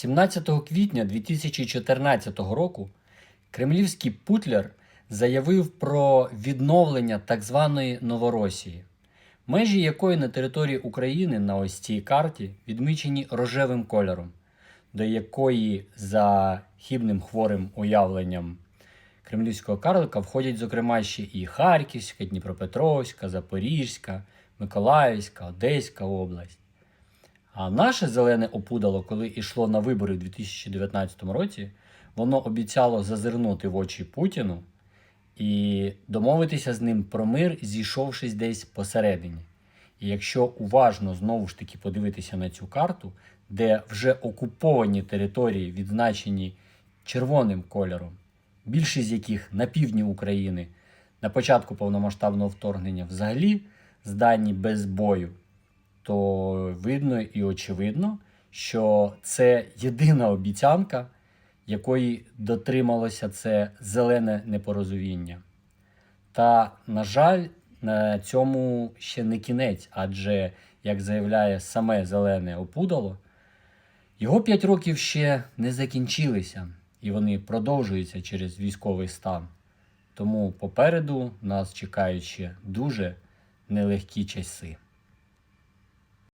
17 квітня 2014 року кремлівський Путлер заявив про відновлення так званої Новоросії, межі якої на території України на ось цій карті відмічені рожевим кольором, до якої за хібним хворим уявленням кремлівського карлика входять, зокрема, ще і Харківська, Дніпропетровська, Запорізька, Миколаївська, Одеська область. А наше зелене опудало, коли йшло на вибори у 2019 році, воно обіцяло зазирнути в очі Путіну і домовитися з ним про мир, зійшовшись десь посередині. І якщо уважно знову ж таки подивитися на цю карту, де вже окуповані території відзначені червоним кольором, більшість з яких на півдні України на початку повномасштабного вторгнення взагалі здані без бою, то видно і очевидно, що це єдина обіцянка, якої дотрималося це зелене непорозуміння. Та, на жаль, на цьому ще не кінець, адже, як заявляє саме зелене опудало, його 5 років ще не закінчилися, і вони продовжуються через військовий стан. Тому попереду нас чекають ще дуже нелегкі часи.